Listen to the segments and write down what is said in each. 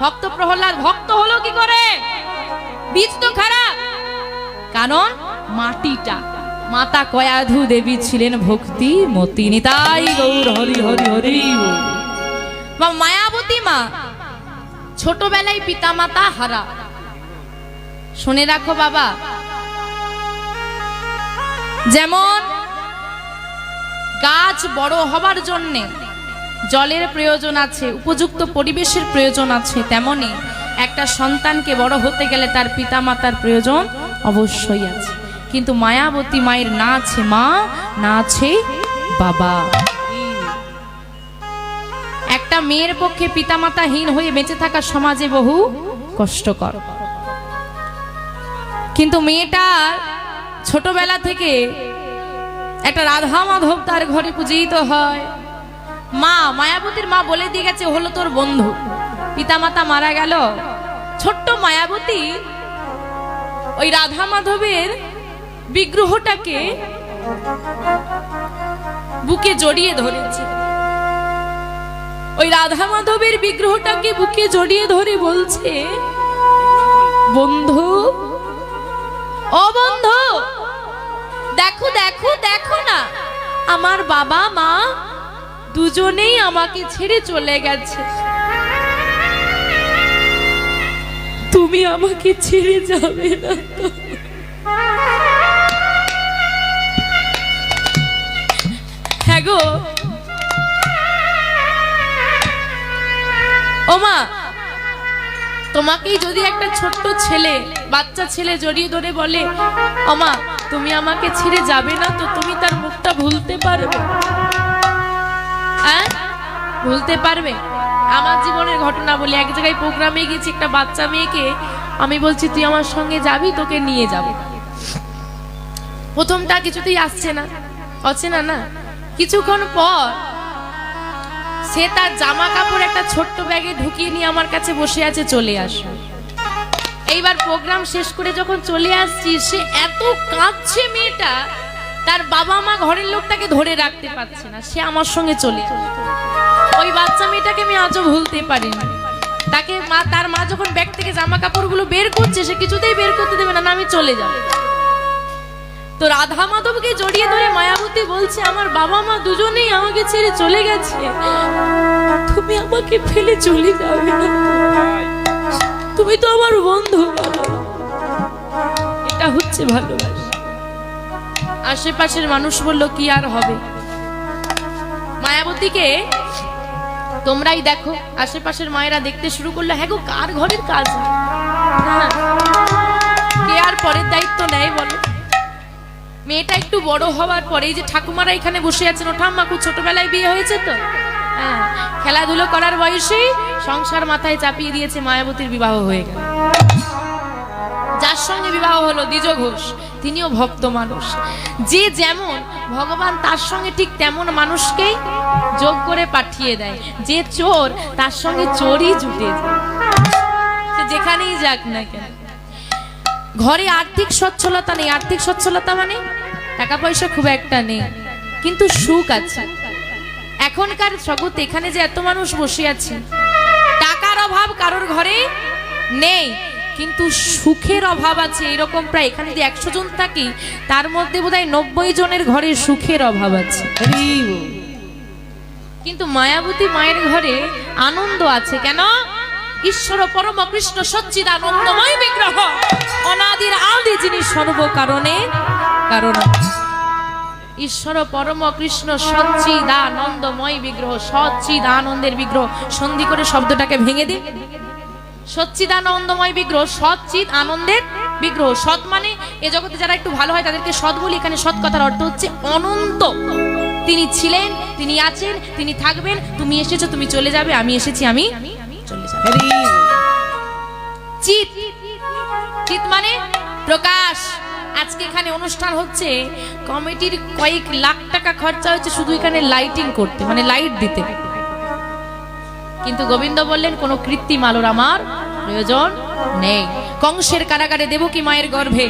ভক্ত প্রহ্লাদ, ভক্ত হলো কি করে? বীজ তো খারাপ। কারণ মাটিটা, মাতা কয়াধু দেবী ছিলেন ভক্তি মতি নিতাই গৌর, হরি হরি হরি বা মায়াবতী মা, ছোটবেলায় পিতা মাতা হারা। শুনে রাখো বাবা। যেমন গাছ বড় হবার জন্যে জলের প্রয়োজন আছে, উপযুক্ত পরিবেশের প্রয়োজন আছে, তেমনি একটা সন্তানকে বড় হতে গেলে তার পিতামাতার প্রয়োজন অবশ্যই আছে। কিন্তু মায়াবতী মায়ের না আছে মা, না আছে বাবা। একটা মেয়ের পক্ষে পিতামাতাহীন হয়ে বেঁচে থাকা সমাজে বহু কষ্টকর। কিন্তু মেয়েটার ছোটবেলা থেকে একটা রাধা মাধব তার ঘরে পূজিত হয়। মা, মায়াবতীর মা বলে দিয়ে গেছে, হলো তোর বন্ধু। পিতামাতা মারা গেল। ছোট্ট মায়াবতী ওই রাধা মাধবের বিগ্রহটাকে বুকে জড়িয়ে ধরেছে। ওই রাধা মাধবের বিগ্রহটাকে বুকে জড়িয়ে ধরে বলছে, বন্ধু ও বন্ধু দেখো দেখো দেখো না, আমার বাবা মা দুজনেই আমাকে ছেড়ে চলে গেছে। তুমি আমাকে ছেড়ে যাবে না? হ্যাঁ গো। ওমা তোমাকেই যদি একটা ছোট্ট ছেলে, বাচ্চা ছেলে জড়িয়ে ধরে বলে ওমা তুমি আমাকে ছেড়ে যাবে না, তো তুমি তার মুখটা ভুলতে পারবে। ভুলতে পারবে? আমার জীবনের ঘটনা বলি, এক জায়গায় প্রোগ্রামে গেছি একটা বাচ্চা মেয়েকে, আমি বলছি, তুই আমার সঙ্গে যাবি, তোকে নিয়ে যাব। প্রথমটা কিছুতেই আসছে না, অচেনা না। কিছুক্ষণ পর সে তার জামা কাপড় একটা ছোট্ট ব্যাগে ঢুকিয়ে নিয়ে আমার কাছে বসে আছে, চলে আসো এইবার প্রোগ্রাম শেষ করে যখন চলে আসছি, সে এত কাঁদছে মেয়েটা, তার বাবা মা ঘরের লোকটাকে ধরে রাখতে পারছে না, সে আমার সঙ্গে চলে। ওই বাচ্চা মেয়েটাকে আমি আজও ভুলতে পারিনি। তাকে মা, তার মা যখন ব্যাগ থেকে জামা কাপড়গুলো বের করছে, সে কিছুতেই বের করতে দেবে না আমি চলে যাব। তো রাধা মাধবকে জড়িয়ে ধরে মায়াবতী বলছে, আমার বাবা মা দুজনেই আমাকে ছেড়ে চলে গেছে। তুমি আমাকে ফেলে চলে যাবে তুমি তো আমার বন্ধু। এটা হচ্ছে ভালোবাসা। আশেপাশের মানুষ বলল, কি আর হবে? মায়াবতীকে তোমরাই দেখো, আশেপাশের মায়েরা দেখতে শুরু করল হ্যাঁ গো, কার ঘরের কাজ? হ্যাঁ। কে আর পরের দায়িত্ব নেয় বলো? মেয়েটা একটু বড় হওয়ার পরে এই যে ঠাকুমারা এখানে বসে আছেন ও ঠাম্মা খুব ছোটবেলায় বিয়ে হয়েছে তো? হ্যাঁ। খেলাধুলো করার বয়সেই সংসার মাথায় চাপিয়ে দিয়েছে মায়াবতীর বিবাহ হয়ে গেল। যার সঙ্গে বিবাহ হলো দ্বিজ ঘোষ তিনিও ভক্ত মানুষ। যে যেমন ভগবান তার সঙ্গে ঠিক তেমন মানুষকেই যোগ করে পাঠিয়ে দেয়। যে চোর তার সঙ্গে চোরই জুটে যায়। যেখানেই যাক না কেন। ঘরে আর্থিক সচ্ছলতা নেই। আর্থিক সচ্ছলতা মানে টাকা পয়সা খুব একটা নেই, কিন্তু সুখ আছে। এখনকার জগতে এখানে যে এত মানুষ বসে আছে, টাকার অভাব কারোর ঘরে নেই। কিন্তু সুখের অভাব আছে, এরকম প্রায় এখানে যদি একশো জন থাকি, তার মধ্যে বোধহয় নব্বই জনের ঘরে সুখের অভাব আছে। কিন্তু মায়াবতী মায়ের ঘরে আনন্দ আছে কেন? ঈশ্বর পরম কৃষ্ণ সচ্চিদ আনন্দময় বিগ্রহ। অনাদির আদি যিনি সর্ব কারণে কারণ ঈশ্বর পরম কৃষ্ণ সচ্চিদ বিগ্রহ সচ্চিদ আনন্দের বিগ্রহ। সন্ধি করে শব্দটাকে ভেঙে দিন সচ্চিদানন্দময় বিগ্রহ সচ্চিদ আনন্দের বিগ্রহ। সৎ মানে এ জগতে যারা একটু ভালো হয় তাদেরকে সৎ বলি এখানে সৎ কথার অর্থ হচ্ছে অনন্ত। তিনি ছিলেন তিনি আছেন তিনি থাকবেন তুমি এসেছ তুমি চলে যাবে আমি এসেছি আমি চলে যাব। চিত। চিত মানে প্রকাশ। আজকে এখানে অনুষ্ঠান হচ্ছে কমিটির কয়েক লাখ টাকা খরচা হচ্ছে শুধু এখানে লাইটিং করতে মানে লাইট দিতে। কিন্তু গোবিন্দ বললেন, কোনো কৃত্রিম আলোর আমার প্রয়োজন নেই। কংসের কারাগারে দেবকী মায়ের গর্ভে,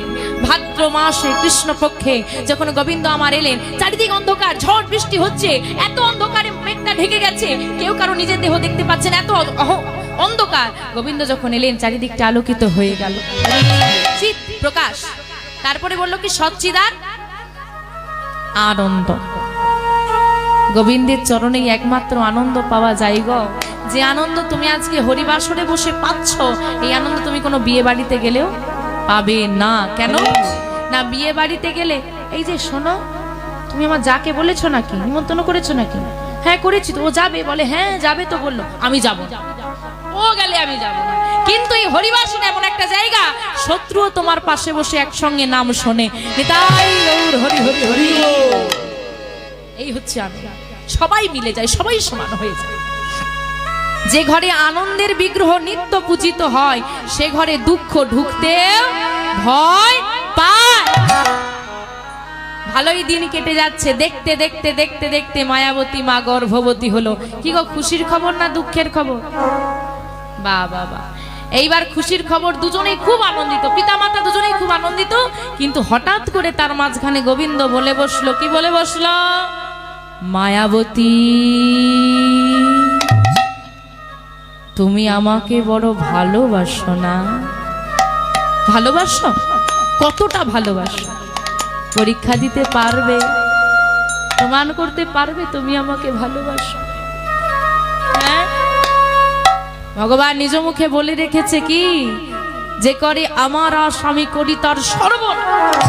ভাদ্র মাসে কৃষ্ণপক্ষে যখন গোবিন্দ আমার এলেন, চারিদিক অন্ধকার, ঝড় বৃষ্টি হচ্ছে, এত অন্ধকারে মেঘটা ঢেকে গেছে, কেউ কারও নিজের দেহ দেখতে পাচ্ছে না, এত অন্ধকার। গোবিন্দ যখন এলেন, চারিদিকটা আলোকিত হয়ে গেল। প্রকাশ। তারপরে বলল কি, সচ্চিদার আনন্দ। গোবিন্দের চরণেই একমাত্র আনন্দ পাওয়া যায় গো। যে আনন্দ তুমি আজকে হরিবাসরে বসে পাচ্ছ, এই আনন্দ তুমি কোনো বিয়ে বাড়িতে গেলেও পাবে না। কেন? না, বিয়ে বাড়িতে গেলে, এই যে শোনো, তুমি আমার যাকে বলেছ নাকি, নিমন্ত্রণ করেছ নাকি? হ্যাঁ করেছি তো, ও যাবে, বলে হ্যাঁ যাবে তো বলল, আমি যাব। ও গেলে আমি যাব। কিন্তু এই হরিবাসন এমন একটা জায়গা, শত্রুও তোমার পাশে বসে একসঙ্গে নাম শোনে। হরি এই হচ্ছে আমি সবাই মিলে যায়, সবাই সমান হয়ে যায়। যে ঘরে আনন্দের বিগ্রহ নিত্য পূজিত হয়, সে ঘরে দুঃখ ঢুকতে ভয় পায়। ভালোই দিন কেটে যাচ্ছে, দেখতে দেখতে দেখতে দেখতে মায়াবতী মা গর্ভবতী হলো। কি গো, খুশির খবর না দুঃখের খবর? বা বাবা এইবার খুশির খবর দুজনেই খুব আনন্দিত, পিতামাতা দুজনেই খুব আনন্দিত, কিন্তু হঠাৎ করে তার মাঝখানে গোবিন্দ বলে বসল, কি বলে বসল? মায়াবতী। তুমি আমাকে বড় ভালোবাসো না। ভালোবাসো? কতটা ভালোবাসো? পরীক্ষা দিতে পারবে? প্রমাণ করতে পারবে তুমি আমাকে ভালোবাসো? হ্যাঁ? ভগবান নিজ মুখে বলে রেখেছে কি? যে করে আমার আর স্বামী করি তার সর্বনাশ।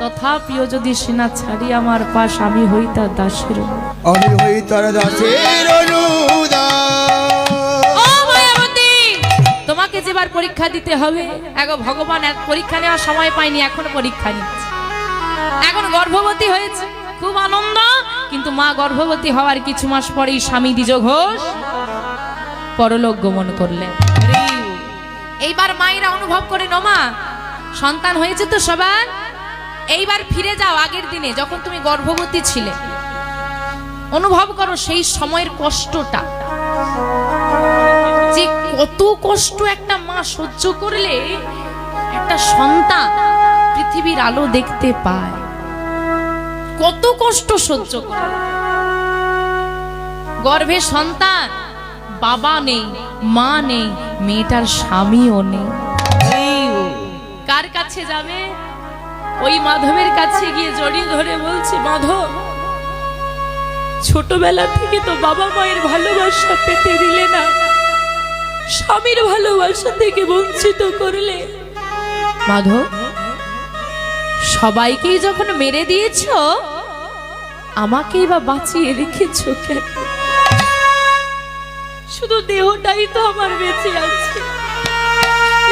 তথাপিও যদি সেনা ছাড়ি আমার পাশ আমি হই তার দাসের আমি দাসের অনুদান তোমাকে যেবার পরীক্ষা দিতে হবে। এখন ভগবান পরীক্ষা নেওয়ার সময় পাইনি, এখন পরীক্ষা নিচ্ছে। এখন গর্ভবতী হয়েছে, খুব আনন্দ, কিন্তু মা গর্ভবতী হওয়ার কিছু মাস পরেই স্বামী দ্বিজ ঘোষ পরলোক গমন করলেন। এইবার মায়েরা অনুভব করে নমা সন্তান হয়েছে তো সবার। এইবার ফিরে যাও আগের দিনে, যখন তুমি গর্ভবতী ছিলে। অনুভব করো সেই সময়ের কষ্টটা। যে কত কষ্ট একটা মা সহ্য করলে একটা সন্তান পৃথিবীর আলো দেখতে পায়। কত কষ্ট সহ্য করে। গর্ভে সন্তান বাবা নেই মা নেই মেয়েটার স্বামীও নেই। কার কাছে যাবে? ওই মাধবের কাছে গিয়ে জড়িয়ে ধরে বলছে মাধব ছোটবেলা থেকে তো বাবা মায়ের ভালোবাসা পেতে দিলে না স্বামীর ভালোবাসা থেকে বঞ্চিত করলে। মাধব, সবাইকেই যখন মেরে দিয়েছ, আমাকেই বা বাঁচিয়ে রেখেছ কেন? শুধু দেহটাই তো আমার বেঁচে আছে।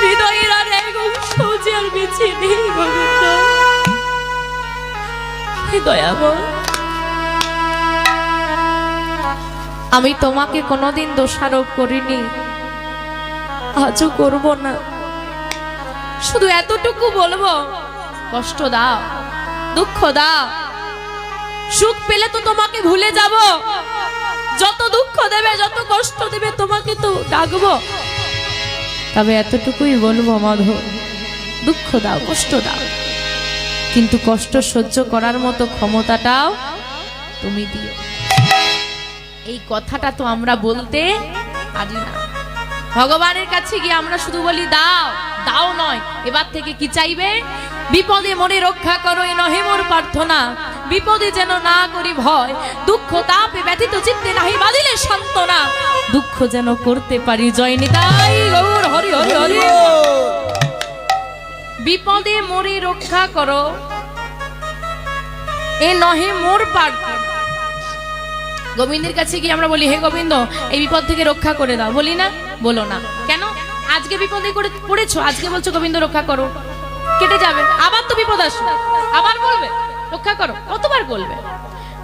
হৃদয়ের আর এক অংশ আর বেঁচে নেই গোবিন্দ হে দয়াময়, আমি তোমাকে কোনোদিন দোষারোপ করিনি। আজও করব না। শুধু এতটুকু বলব, কষ্ট দাও, দুঃখ দাও। সুখ পেলে তো তোমাকে ভুলে যাব। যত দুঃখ দেবে, যত কষ্ট দেবে, তোমাকে তো ডাকবো। তবে এতটুকুই বলব, মাধব, দুঃখ দাও, কষ্ট দাও। কিন্তু কষ্ট সহ্য করার মতো ক্ষমতাটাও তুমি দিও। এই কথাটা তো আমরা বলতে পারি না। ভগবানের কাছে গিয়ে আমরা শুধু বলি, দাও দাও নয়, এবার থেকে কি চাইবে? বিপদে মনে রক্ষা করো, এ নহে মোর প্রার্থনা। বিপদে যেন না করি ভয়, দুঃখ তাপে ব্যথিত চিত্তে নাহি বাদিলে সান্ত্বনা। দুঃখ যেন করতে পারি জয় নিতাই গৌর হরি হরি হরি বিপদে মরে রক্ষা করো, এ নহে মোর প্রার্থনা। গোবিন্দের কাছে গিয়ে আমরা বলি, হে গোবিন্দ, এই বিপদ থেকে রক্ষা করে দাও। বলি না, বলো না। কেন? আজকে বিপদে করে পড়েছো? আজকে বলছো, গোবিন্দ, রক্ষা করো। কেটে যাবে। আবার তো বিপদ আসবে আবার বলবে, রক্ষা করো। কতবার বলবে?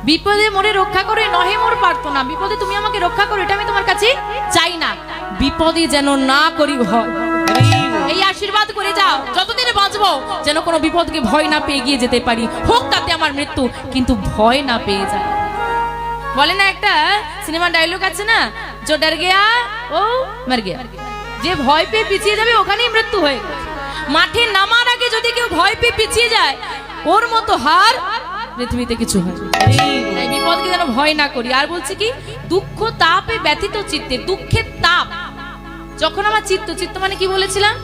বিপদে মোরে রক্ষা করে নহে মোর পারতো না বিপদে তুমি আমাকে রক্ষা করো, এটা আমি তোমার কাছে চাই না। বিপদে যেন না করি ভয় এই আশীর্বাদ করে যাও। যতদিন বাঁচবো, যেন কোনো বিপদকে ভয় না পেয়ে গিয়ে যেতে পারি। হোক তাতে আমার মৃত্যু, কিন্তু ভয় না পেয়ে যায়। বলে না একটা সিনেমার ডায়লগ আছে না? যে ডর গিয়া, ও মর গেয়া। যে ভয় পেয়ে পিছিয়ে যাবে, ওখানেই মৃত্যু হয়ে মাঠে নামার আগে যদি কেউ ভয় পেয়ে পিছিয়ে যায়, ওর মতো হার পৃথিবীতে কিছু হয় তাই বিপদকে যেন ভয় না করি। আর বলছি কি, দুঃখ তাপে ব্যথিত চিত্তে, দুঃখের তাপ। যখন আমার চিত্ত চিত্ত মানে কি বলেছিলাম?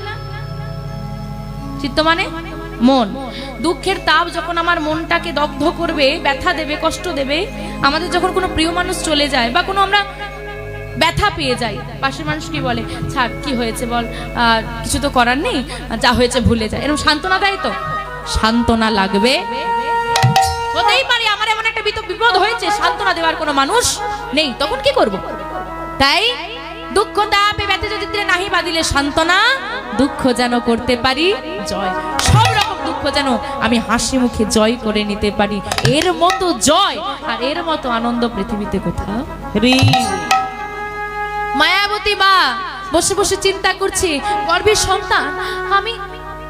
চিত্ত মানে? মন। দুঃখের তাপ যখন আমার মনটাকে দগ্ধ করবে, ব্যথা দেবে, কষ্ট দেবে, আমাদের যখন কোনো প্রিয় মানুষ চলে যায় বা কোনো আমরা ব্যথা পেয়ে যাই, পাশের মানুষ কি বলে, ছাড়, কি হয়েছে বল কিছু তো করার নেই, যা হয়েছে ভুলে যায় এরকম সান্ত্বনা দেয় তো? সান্ত্বনা লাগবে? হতেই পারে আমার এমন একটা বিত- বিপদ হয়েছে, সান্ত্বনা দেওয়ার কোনো মানুষ নেই, তখন কি করব? তাই দুঃখ তাপে ব্যথা চিত্রে নাহি বাদিলে সান্ত্বনা, দুঃখ যেন করতে পারি জয়। সব দুঃখ যেন আমি হাসি মুখে জয় করে নিতে পারি। এর মতো জয় আর এর মতো আনন্দ পৃথিবীতে কোথাও মায়াবতী মা, বসে বসে চিন্তা করছি, গর্ভের সন্তান, আমি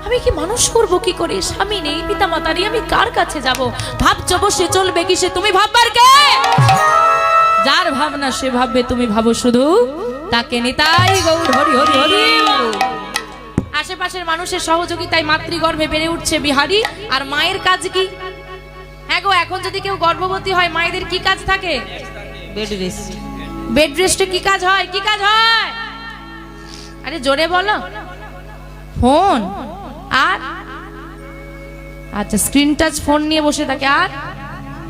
আমি কি মানুষ করব কি করে? স্বামী নেই পিতা মাতা আমি কার কাছে যাব? ভাবছ বসে চলবে কি সে? তুমি ভাববার কে? যার ভাবনা সে ভাববে, তুমি ভাবো শুধু তাকে নিতাই গৌর, হরি হরি হরি। আশেপাশের মানুষের সহযোগিতায় মাতৃগর্ভে বেড়ে উঠছে বিহারি। আর মায়ের কাজ কি? হ্যাঁ গো এখন যদি কেউ গর্ভবতী হয় মায়েদের কি কাজ থাকে? বেড রেস্ট বেড রেস্টে কি কাজ হয়? কি কাজ হয়? আরে জোরে বলো। ফোন। আর? আচ্ছা স্ক্রিন টাচ ফোন নিয়ে বসে থাকে। আর?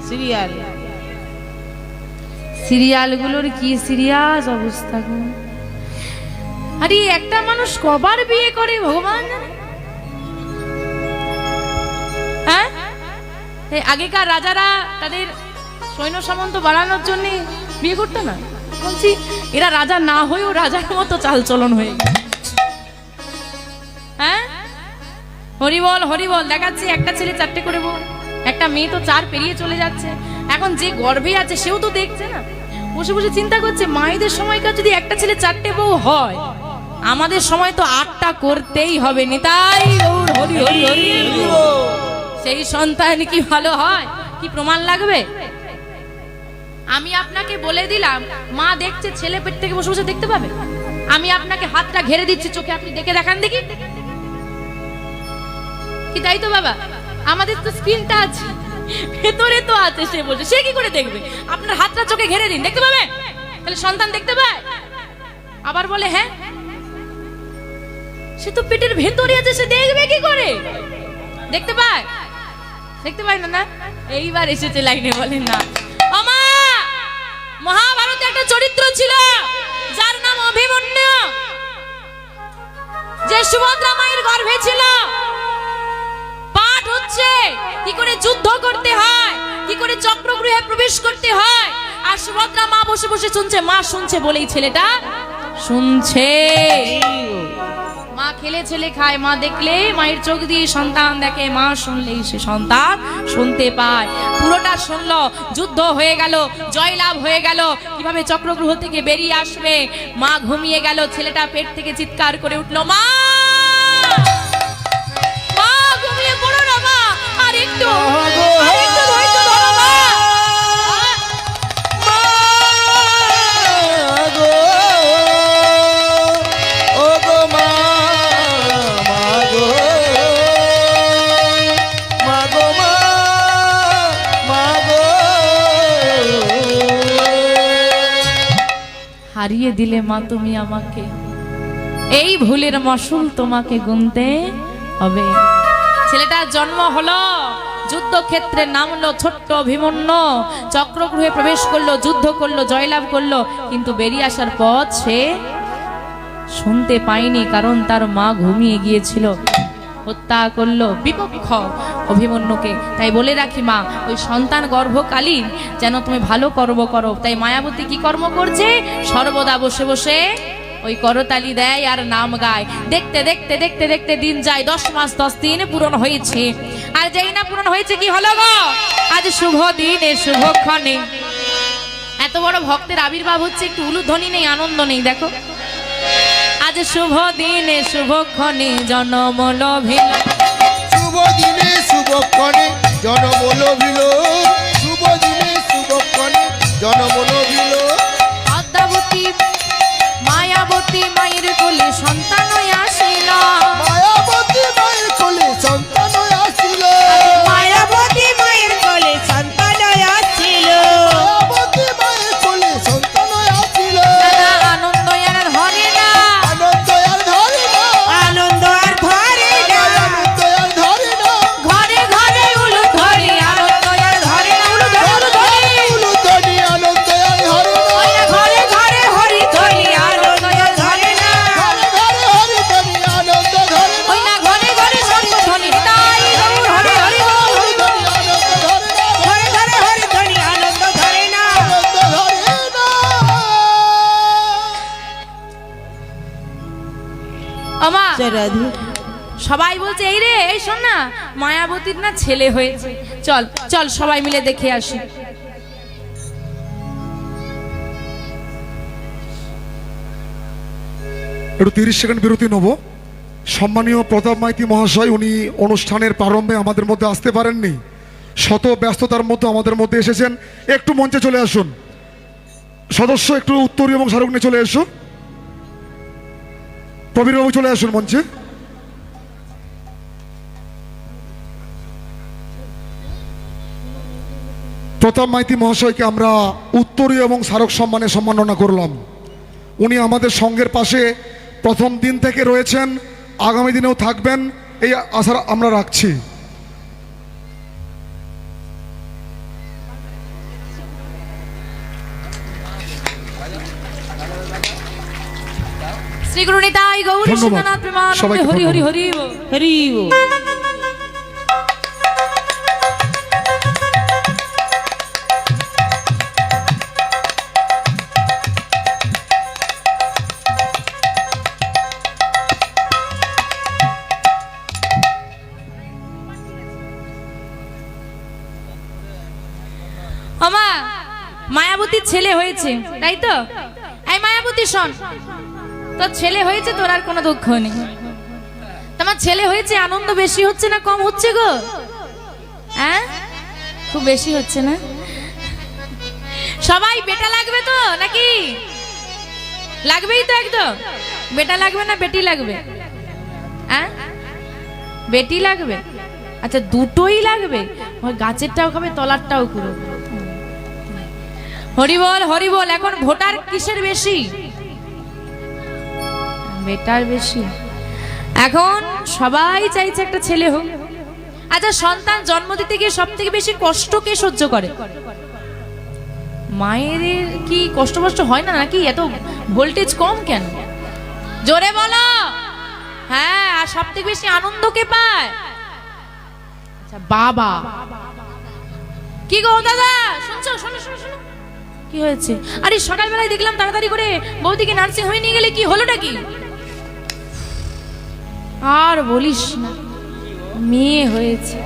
সিরিয়াল সিরিয়ালগুলোর কি সিরিয়াস অবস্থা গো। আরে, একটা মানুষ কবার বিয়ে করে, ভগবান হ্যাঁ? আগেকার রাজারা তাদের সৈন্য সামন্ত বাড়ানোর জন্য বিয়ে করতো না? বলছি, এরা রাজা না হয়েও রাজার মতো চালচলন হয়ে। হ্যাঁ? হরিবল হরিবল দেখাচ্ছে, একটা ছেলে চারটে করে বউ একটা মেয়ে তো চার পেরিয়ে চলে যাচ্ছে। এখন যে গর্ভে আছে, সেও তো দেখছে না। বসে বসে চিন্তা করছে, মায়েদের সময়কার যদি একটা ছেলে চারটে বউ হয় আমাদের সময় তো আটটা করতেই হবে, নিতাই সেই সন্তান কি ভালো হয়? কি প্রমাণ লাগবে? আমি আপনাকে বলে দিলাম, মা দেখছে ছেলে পেট থেকে বসে বসে দেখতে পাবে। আমি আপনাকে হাতটা ঘেরে দিচ্ছি, চোখে আপনি দেখে দেখান দেখি। কি তাই তো বাবা? আমাদের তো স্ক্রিনটা আছে, ভেতরে তো আছে সে বলছে সে কি করে দেখবে? আপনার হাতটা চোখে ঘেরে দিন, দেখতে পাবে? তাহলে সন্তান দেখতে পায়? আবার বলে হ্যাঁ? সে তো পেটের ভেতরে আছে, সে দেখবে কি করে? দেখতে পায়? দেখতে পায় না না? এইবার এসেছে লাইনে বলেন না। আমা মহাভারতে একটা চরিত্র ছিল, যার নাম অভিমন্যু। যে সুভদ্রা মায়ের গর্ভে ছিল। পাঠ হচ্ছে, কি করে যুদ্ধ করতে হয়, কি করে চক্রগৃহে প্রবেশ করতে হয়, আর সুভদ্রা মা বসে বসে শুনছে, মা শুনছে বলেই ছেলেটা শুনছে। মা খেলে ছেলে খায়, মা দেখলে মায়ের চোখ দিয়ে সন্তান দেখে, মা শুনলেই সে সন্তান শুনতে পায়। পুরোটা শুনলো, যুদ্ধ হয়ে গেল, জয়লাভ হয়ে গেল, কীভাবে চক্রগ্রহ থেকে বেরিয়ে আসবে? মা ঘুমিয়ে গেল, ছেলেটা পেট থেকে চিৎকার করে উঠল, মা! মা, ঘুমিয়ে পড়ো না, মা, আর একটু হারিয়ে দিলে মা তুমি আমাকে। এই ভুলের মসুল তোমাকে গুনতে হবে। ছেলেটার জন্ম হলো, যুদ্ধক্ষেত্রে নামলো ছোট্ট অভিমন্য, চক্রগৃহে প্রবেশ করল, যুদ্ধ করল, জয়লাভ করল, কিন্তু বেরিয়ে আসার পথ সে শুনতে পায়নি, কারণ তার মা ঘুমিয়ে গিয়েছিল। হত্যা করল বিপক্ষ অভিমন্যুকে। তাই বলে রাখি মা, ওই সন্তান গর্ভকালীন যেন তুমি ভালো কর্ম করো। তাই মায়াবতী কি কর্ম করছে? সর্বদা বসে বসে ওই করতালি দেয় আর নাম গায়। দেখতে দেখতে দেখতে দেখতে দিন যায়, দশ মাস, দশ দিন পূরণ হয়েছে। আর যেই না পূরণ হয়েছে কি হলো গো? আজ শুভ দিনে শুভক্ষণে এত বড় ভক্তের আবির্ভাব হচ্ছে, একটু উলুধ্বনি নেই, আনন্দ নেই, দেখো। আজ শুভ দিনে শুভক্ষণে জনম শুভ দিনে শুভক্ষণে জনমন ভিল শুভ দিনে শুভক্ষণে জনমন ভিল পদ্মাবতী মায়াবতী মায়ের কোলে সন্তান আসে না মায়াবতী মায়ের কোলে সন্তান সবাই বলছে, এই রে, এই শোন না, মায়াবতীর না ছেলে হয়েছে। চল চল, সবাই মিলে দেখে আসি। একটু তিরিশ সেকেন্ড বিরতি নেব। সম্মানীয় প্রতাপ মাইতি মহাশয়, উনি অনুষ্ঠানের প্রারম্ভে আমাদের মধ্যে আসতে পারেননি। শত ব্যস্ততার মধ্যে আমাদের মধ্যে এসেছেন। একটু মঞ্চে চলে আসুন। সদস্য একটু উত্তরী এবং শাহরুখ চলে এসো। প্রবীরবাবু চলে আসুন মঞ্চে। প্রতাপ মাইতি মহাশয়কে আমরা উত্তরীয় এবং স্মারক সম্মানে সম্মাননা করলাম। উনি আমাদের সঙ্গের পাশে প্রথম দিন থেকে রয়েছেন, আগামী দিনেও থাকবেন, এই আশা আমরা রাখছি। শ্রী গুরু নিতাই গৌরী। সীতানাথ সবাইকে হরি হরি। হরি। হরি মায়াবতীর ছেলে হয়েছে তাই তো এই মায়াবতী শোন তোর ছেলে হয়েছে, তোর আর কোনো দুঃখ নেই। তোমার ছেলে হয়েছে, আনন্দ বেশি হচ্ছে না কম হচ্ছে গো? হ্যাঁ? খুব বেশি হচ্ছে না? সবাই বেটা লাগবে তো, নাকি? লাগবেই তো একদম। বেটা লাগবে না বেটি লাগবে? হ্যাঁ? বেটি লাগবে? আচ্ছা দুটোই লাগবে? গাছেরটাও খাবে, তলারটাও পুরো হরিবল হরিবল, এখন ভোটার কিসের বেশি? বেটার বেশি। এখন সবাই চাইছে একটা ছেলে হোক। আচ্ছা সন্তান জন্ম দিতে গিয়ে সব থেকে বেশি কষ্ট কে সহ্য করে? মায়ের কি কষ্ট কষ্ট হয় না নাকি? এত ভোল্টেজ কম কেন? জোরে বলো। হ্যাঁ আর সব থেকে বেশি আনন্দ কে পায়? আচ্ছা বাবা। কি গো দাদা? শুনছো? শোনো শোনো শোনো। কি হয়েছে? আরে, সকালবেলায় দেখলাম তাড়াতাড়ি করে বৌদিকে নার্সিং হয়ে নিয়ে গেলে কি হলোটা কি? আর বলিস না মেয়ে হয়েছে।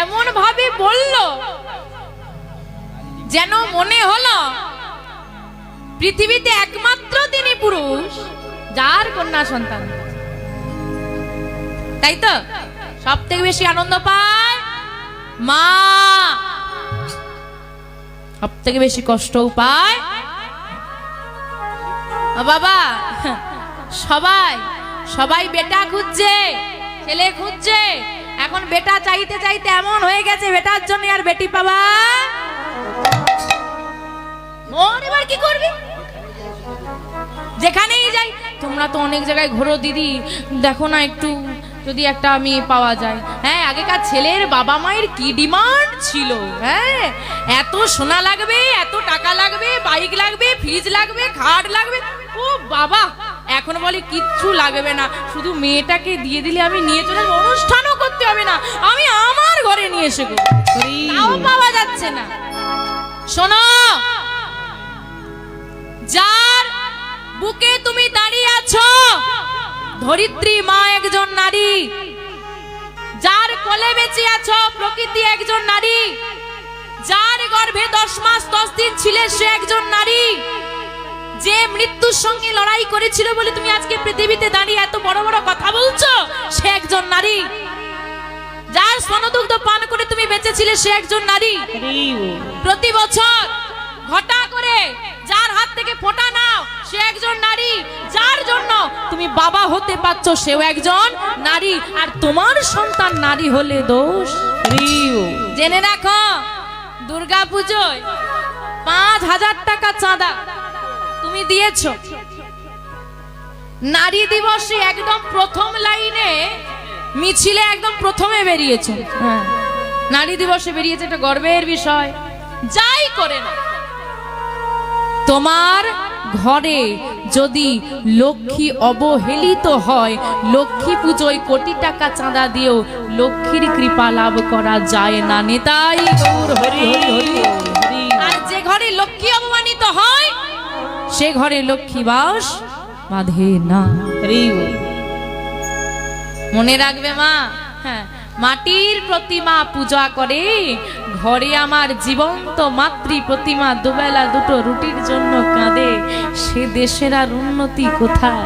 এমন ভাবে বলল যেন মনে হলো পৃথিবীতে একমাত্র তিনি পুরুষ যার কন্যা সন্তান। তাই তো? সব থেকে বেশি আনন্দ পায় মা। সব থেকে বেশি কষ্টও পায়। ও বাবা সবাই সবাই বেটা খুঁজছে, ছেলে খুঁজছে। এখন বেটা চাইতে চাইতে এমন হয়ে গেছে, বেটার জন্য আর বেটি পাবা মন। এবার কি করবি? যেখানেই যাই, তোমরা তো অনেক জায়গায় ঘোরো দিদি। দেখো না একটু, যদি একটা মেয়ে পাওয়া যায়। হ্যাঁ আগেকার ছেলের বাবা মায়ের কি ডিমান্ড ছিল? হ্যাঁ এত সোনা লাগবে, এত টাকা লাগবে, বাইক লাগবে, ফ্রিজ লাগবে, খাট লাগবে। ও বাবা এখন বলে কিচ্ছু লাগবে না। শুধু মেয়েটাকে দিয়ে দিলে আমি নিয়ে চলে অনুষ্ঠানও করতে হবে না। আমি আমার ঘরে নিয়ে এসে পাওয়া যাচ্ছে না। শোনো, যার বুকে তুমি দাঁড়িয়ে আছো, ধরিত্রী মা একজন নারী। যার কোলে বেঁচে আছো, প্রকৃতি একজন নারী। যার গর্ভে দশ মাস, দশ দিন ছিলে সে একজন নারী। যে মৃত্যুর সঙ্গে লড়াই করেছিল বলে তুমি আজকে পৃথিবীতে দাঁড়িয়ে এত বড় বড় কথা বলছো, সে একজন নারী। যার স্তনদুগ্ধ পান করে তুমি বেঁচেছিলে, সে একজন নারী। প্রতি বছর ঘটা করে যার হাত থেকে ফোঁটা নাও, সে একজন নারী। যার জন্য তুমি বাবা হতে পারছ, সেও একজন নারী। আর তোমার সন্তান নারী হলে দোষ? জেনে রাখো দুর্গা পুজোয় পাঁচ হাজার টাকা চাঁদা। তুমি দিয়েছ। নারী দিবসে একদম প্রথম লাইনে মিছিলে একদম প্রথমে বেরিয়েছে। হ্যাঁ নারী দিবসে বেরিয়েছে একটা গর্বের বিষয়। যাই করে না তোমার ঘরে যদি লক্ষ্মী অবহেলিত হয়, লক্ষ্মী পুজোয় কোটি টাকা চাঁদা দিয়েও লক্ষ্মীর কৃপা লাভ করা যায় না, নেতাই আর যে ঘরে লক্ষ্মী অপমানিত হয় সে ঘরে লক্ষ্মী বাস বাঁধে না। মনে রাখবে মা হ্যাঁ মাটির প্রতিমা পূজা করে ঘরে আমার জীবন্ত মাতৃ প্রতিমা দুবেলা দুটো রুটির জন্য কাঁদে সে দেশের আর উন্নতি কোথায়?